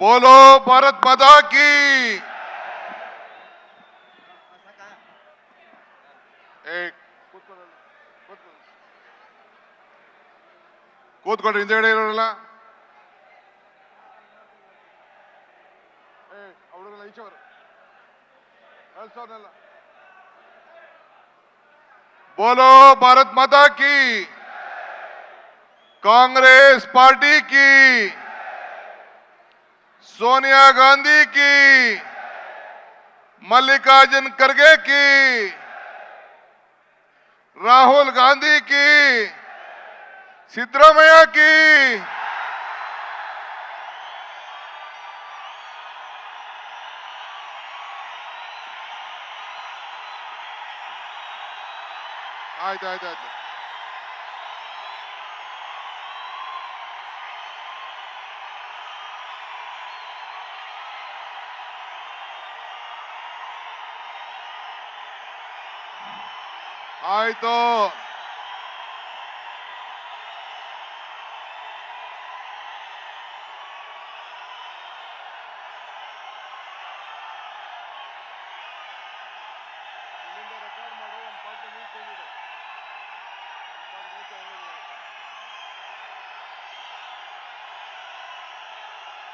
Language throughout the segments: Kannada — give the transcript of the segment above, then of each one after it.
बोलो भारत माता की ಏ, ಕೂತ್ಕೊಳ್ಳಲ್ಲ. ಕೂತ್ಕೊಳ್ಳಿ. ಕೂತ್ಕೊಳ್ರಿ ಹಿಂದೆಗಡೆ ಇರೋರಲ್ಲ ಏ, ಅವ್ರಿಗೆಲ್ಲ ಈಚೆ ಬರು. ಕಳ್ಸೋರ್ನೆಲ್ಲ. बोलो भारत माता की कांग्रेस पार्टी की सोनिया गांधी की मल्लिकार्जुन खड़गे की राहुल गांधी की सिद्धरमैया की। आयता आयता आयता। ಆಯ್ತು.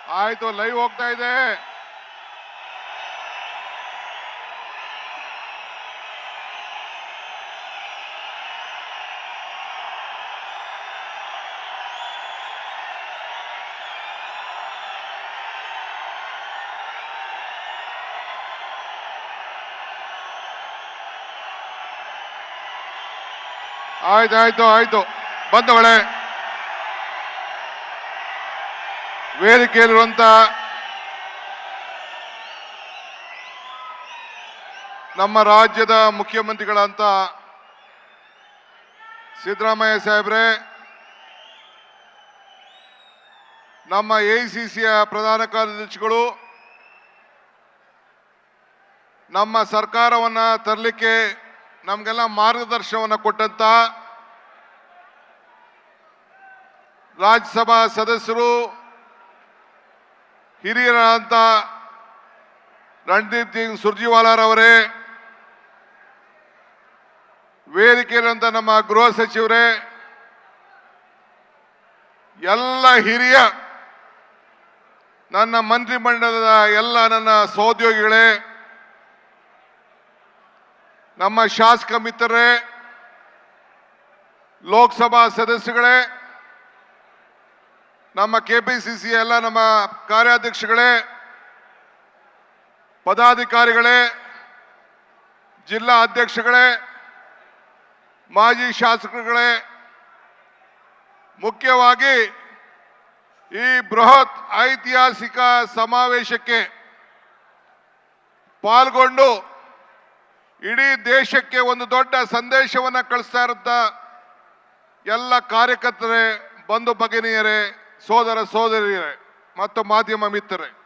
ಆಯ್ತು ಲೈವ್ ಹೋಗ್ತಾ ಇದೆ. ಆಯ್ತು ಆಯ್ತು ಆಯ್ತು. ಬಂದವಳೆ ವೇದಿಕೆಯಲ್ಲಿರುವಂತ ನಮ್ಮ ರಾಜ್ಯದ ಮುಖ್ಯಮಂತ್ರಿಗಳಂತ ಸಿದ್ದರಾಮಯ್ಯ ಸಾಹೇಬ್ರೆ, ನಮ್ಮ ಎ ಸಿಸಿಯ ಪ್ರಧಾನ ಕಾರ್ಯದರ್ಶಿಗಳು, ನಮ್ಮ ಸರ್ಕಾರವನ್ನ ತರಲಿಕ್ಕೆ ನಮಗೆಲ್ಲ ಮಾರ್ಗದರ್ಶನವನ್ನು ಕೊಟ್ಟಂತ ರಾಜ್ಯಸಭಾ ಸದಸ್ಯರು ಹಿರಿಯರಾದಂಥ ರಣದೀಪ್ ಸಿಂಗ್ ಸುರ್ಜಿವಾಲಾರವರೇ ವೇದಿಕೆಯಲ್ಲಿರುವಂಥ ನಮ್ಮ ಗೃಹ ಸಚಿವರೇ, ಎಲ್ಲ ಹಿರಿಯ, ನನ್ನ ಮಂತ್ರಿಮಂಡಲದ ಎಲ್ಲ ನನ್ನ ಸಹೋದ್ಯೋಗಿಗಳೇ ನಮ್ಮ ಶಾಸಕ ಮಿತ್ರರೇ, ಲೋಕಸಭಾ ಸದಸ್ಯಗಳೇ, ನಮ್ಮ ಕೆ ಪಿ ಸಿ ಸಿ ಎಲ್ಲ ನಮ್ಮ ಕಾರ್ಯಾಧ್ಯಕ್ಷಗಳೇ, ಪದಾಧಿಕಾರಿಗಳೇ, ಜಿಲ್ಲಾ ಅಧ್ಯಕ್ಷಗಳೇ, ಮಾಜಿ ಶಾಸಕರುಗಳೇ, ಮುಖ್ಯವಾಗಿ ಈ ಬೃಹತ್ ಐತಿಹಾಸಿಕ ಸಮಾವೇಶಕ್ಕೆ ಪಾಲ್ಗೊಂಡು ಇಡೀ ದೇಶಕ್ಕೆ ಒಂದು ದೊಡ್ಡ ಸಂದೇಶವನ್ನ ಕಳಿಸ್ತಾ ಇರುತ್ತ. ಎಲ್ಲ ಕಾರ್ಯಕರ್ತರೇ, ಬಂಧು ಭಗಿನಿಯರೇ, ಸೋದರ ಸೋದರಿಯರೇ, ಮತ್ತು ಮಾಧ್ಯಮ ಮಿತ್ರರೇ.